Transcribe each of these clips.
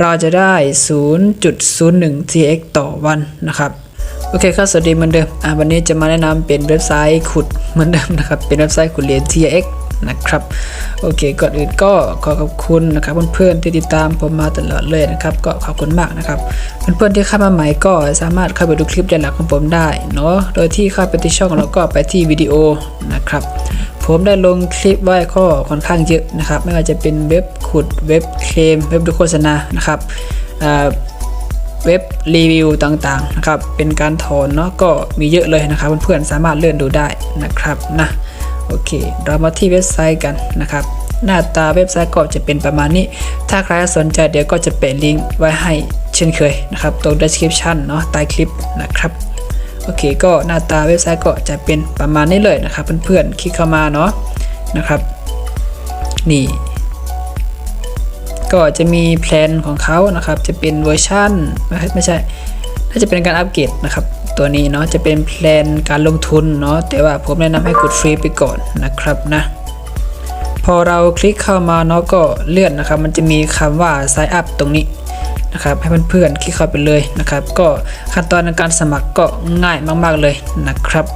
เราจะได้ 0.01 tx ต่อวันนะครับ โอเคครับสวัสดีเหมือนเดิมอะวันนี้จะมาแนะนำเป็นเว็บไซต์ขุดเหมือนเดิมนะครับ เป็นเว็บไซต์ขุดเหรียญ TX นะครับ โอเค ก่อนอื่นก็ขอขอบคุณนะครับเพื่อนๆที่ติดตามผมมาตลอดเลยนะครับ ก็ขอบคุณมากนะครับ เพื่อนๆที่เข้ามาใหม่ก็สามารถเข้าไปดูคลิปย้อนหลังของผมได้เนาะ โดยที่เข้าไปที่ช่องแล้วก็ไปที่วิดีโอนะครับ ผมได้ลงคลิปไว้ข้อค่อนข้างเยอะนะครับ ไม่ว่าจะเป็นเว็บขุดเว็บเคลมเว็บดูโฆษณานะครับเว็บรีวิวต่างๆนะครับเป็นการถอนเนาะก็มีเยอะเลยนะครับเพื่อนๆสามารถเลื่อนดูได้นะครับนะโอเค เรามาที่เว็บไซต์กันนะครับ หน้าตาเว็บไซต์ก็จะเป็นประมาณนี้ ถ้าใครสนใจเดี๋ยวก็จะแปะลิงก์ไว้ให้เช่นเคยนะครับตรง description เนาะใต้คลิปนะครับ โอเค ก็หน้าตาเว็บไซต์ก็จะเป็นประมาณนี้เลยนะครับ เพื่อนๆคลิกเข้ามาเนาะนะครับ นี่ ก็จะมีแพลนของเขานะครับ จะเป็นเวอร์ชันไม่ใช่น่าจะเป็นการอัปเกรดนะครับ ตัวนี้เนาะจะเป็นแพลนการลงทุนเนาะแต่ว่าผมแนะนำให้กดฟรีไปก่อนนะครับนะพอเราคลิกเข้ามาเนาะก็เลื่อนนะครับ มันจะมีคำว่า sign up ตรงนี้ นะครับให้เพื่อนๆคลิกเข้าไปเลยนะครับ ก็ขั้นตอนในการสมัครก็ง่ายมาก ๆเลยนะครับ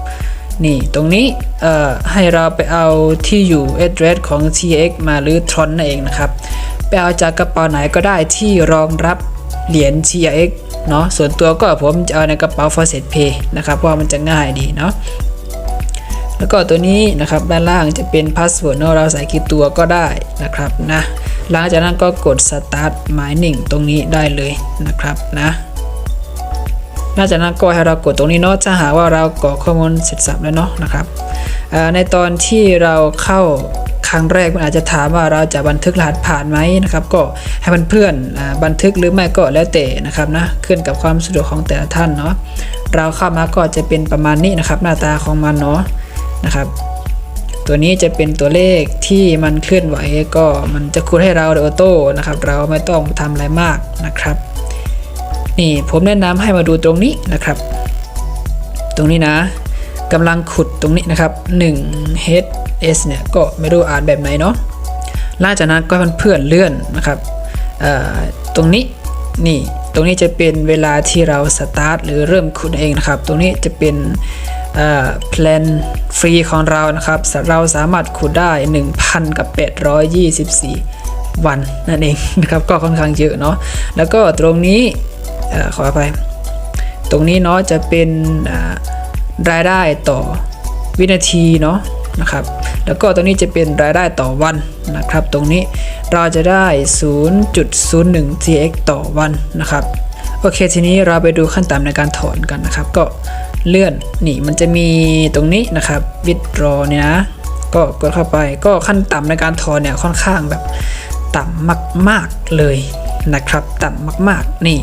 นี่ตรงนี้ให้เราไปเอาที่อยู่ address ของ TX มาหรือ Tron นั่นเองนะครับ ไปเอาจากกระเป๋าไหนก็ได้ที่รองรับเหรียญ TX เนาะส่วนตัวก็ผมจะเอาในกระเป๋า Faucet Pay นะครับเพราะมันจะง่ายดีเนาะแล้วก็ตัวนี้นะครับด้านล่างจะเป็นพาสเวิร์ดเนาะเราใส่กี่ตัวก็ได้นะครับนะ หลังจากนั้นก็กด start mining ตรงนี้ได้เลยนะครับนะนอกจากนั้นก็ให้เรากดตรงนี้เนาะถ้าหากว่าเรากรอกข้อมูลเสร็จสับแล้วเนาะนะครับในตอนที่เราเข้าครั้งแรกมันอาจจะถามว่าเราจะบันทึกรหัสผ่านไหมนะครับก็ให้เพื่อนๆอ่าบันทึกหรือไม่ก็แล้วแต่นะครับนะขึ้นกับความสะดวกของแต่ละท่านเนาะเราเข้ามาก็จะเป็นประมาณนี้นะครับหน้าตาของมันเนาะนะครับ ตัวนี้จะเป็นตัวเลขที่มันเคลื่อนไหวก็มันจะคูณให้เราโดยออโต้นะครับ เราไม่ต้องทำอะไรมากนะครับ นี่ผมแนะนำให้มาดูตรงนี้นะครับ ตรงนี้นะกำลังขุดตรงนี้นะครับ1 HS เนี่ยก็ไม่รู้อ่านแบบไหนเนาะหลังจากนั้นก็เพื่อนเลื่อนนะครับตรงนี้นี่ ตรงนี้จะเป็นเวลาที่เราสตาร์ทหรือเริ่มขุดเองนะครับ ตรงนี้จะเป็นแพลนฟรีของเรานะครับ เราสามารถขุดได้ 1,000 กับ 824 วันนั่นเองนะครับ ก็ค่อนข้างเยอะเนาะ แล้วก็ตรงนี้อขออภัยตรงนี้เนาะจะเป็นรายได้ต่อวินาทีเนาะ นะครับ แล้วก็ตรงนี้จะเป็นรายได้ต่อวันนะครับ ตรงนี้เราจะได้ 0.01 tx ต่อวันนะครับ โอเค ทีนี้เราไปดูขั้นต่ำในการถอนกันนะครับ ก็เลื่อนนี่มันจะมีตรงนี้นะครับ withdraw เนี่ยนะก็กดเข้าไปก็ขั้นต่ำในการถอนเนี่ยค่อนข้างแบบต่ำมาก ๆเลยนะครับ ต่ำมากๆ นี่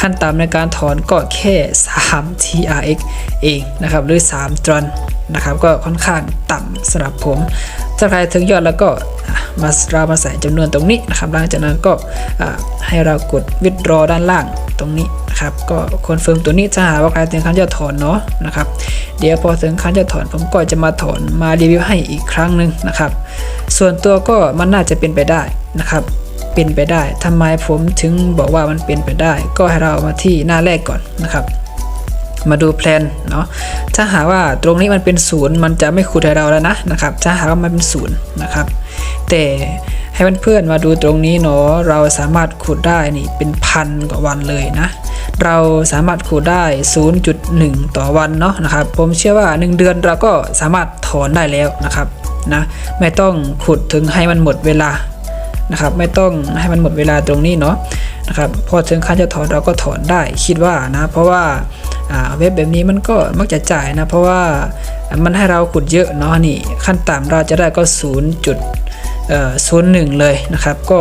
ขั้นต่ำในการถอนก็แค่ 3 TRX เองนะครับ หรือ 3 ตรอน นะครับ ก็ค่อนข้างต่ำสำหรับผมถ้าใครถึงยอดแล้วก็มาเรามาใส่จำนวนตรงนี้นะครับหลังจากนั้นก็ให้เรากด withdraw ด้านล่างตรงนี้นะครับก็คอนเฟิร์มตัวนี้ถ้าหาว่าใครถึงขั้นจะถอนเนาะนะครับ เดี๋ยวพอถึงขั้นจะถอนผมก็จะมาถอนมารีวิวให้อีกครั้งหนึ่งนะครับ ส่วนตัวก็มันน่าจะเป็นไปได้นะครับเป็นไปได้ทำไมผมถึงบอกว่ามันเป็นไปได้ ก็ให้เรามาที่หน้าแรกก่อนนะครับ มาดูแพลนเนาะถ้าหากว่าตรงนี้มันเป็นศูนย์มันจะไม่ขุดให้เราแล้วนะนะครับถ้าหากว่ามันเป็นศูนย์นะครับ แต่ให้เพื่อนๆมาดูตรงนี้เนาะเราสามารถขุดได้นี่เป็นพันกว่าวันเลยนะ เราสามารถขุดได้ 0.1 ต่อวันเนาะนะครับ ผมเชื่อว่า 1 เดือนเราก็สามารถถอนได้แล้วนะครับนะไม่ต้องขุดถึงให้มันหมดเวลานะครับไม่ต้องให้มันหมดเวลาตรงนี้เนาะนะครับพอถึงขั้นจะถอนเราก็ถอนได้คิดว่านะเพราะว่า เว็บแบบนี้มันก็มักจะจ่ายนะ เพราะว่ามันให้เราขุดเยอะเนาะนี่ ขั้นต่ำเราจะได้ก็0จุดศูนย์หนึ่งเลยนะครับ ก็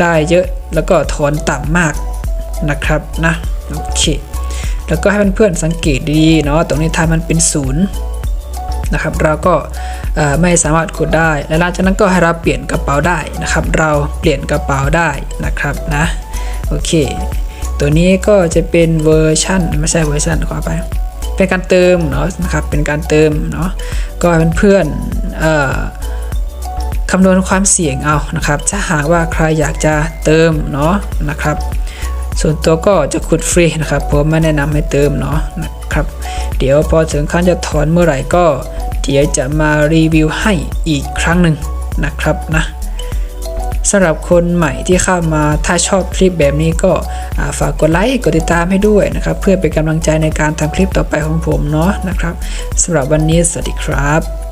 ได้เยอะแล้วก็ถอนต่ำมากนะครับนะโอเคแล้วก็ให้เพื่อนๆสังเกตดีๆเนาะตรงนี้ถ้ามันเป็นศูนย์นะครับ เราก็ไม่สามารถขุดได้ และหลังจากนั้นก็ให้เราเปลี่ยนกระเป๋าได้นะครับ เราเปลี่ยนกระเป๋าได้นะครับนะโอเค ตัวนี้ก็จะเป็นเวอร์ชันไม่ใช่เวอร์ชันขอไป เป็นการเติมเนาะนะครับ เป็นการเติมเนาะ ก็เป็นเพื่อนคำนวณความเสี่ยงเอานะครับ ถ้าหากว่าใครอยากจะเติมเนาะนะครับ ส่วนตัวก็จะขุดฟรีนะครับผมไม่แนะนำให้เติมเนาะนะครับ เดี๋ยวพอถึงขั้นจะถอนเมื่อไหร่ก็ เดี๋ยวจะมารีวิวให้อีกครั้งหนึ่งนะครับนะ สำหรับคนใหม่ที่เข้ามาถ้าชอบคลิปแบบนี้ก็ฝากกดไลค์กดติดตามให้ด้วยนะครับ เพื่อเป็นกำลังใจในการทำคลิปต่อไปของผมเนาะนะครับสำหรับวันนี้สวัสดีครับ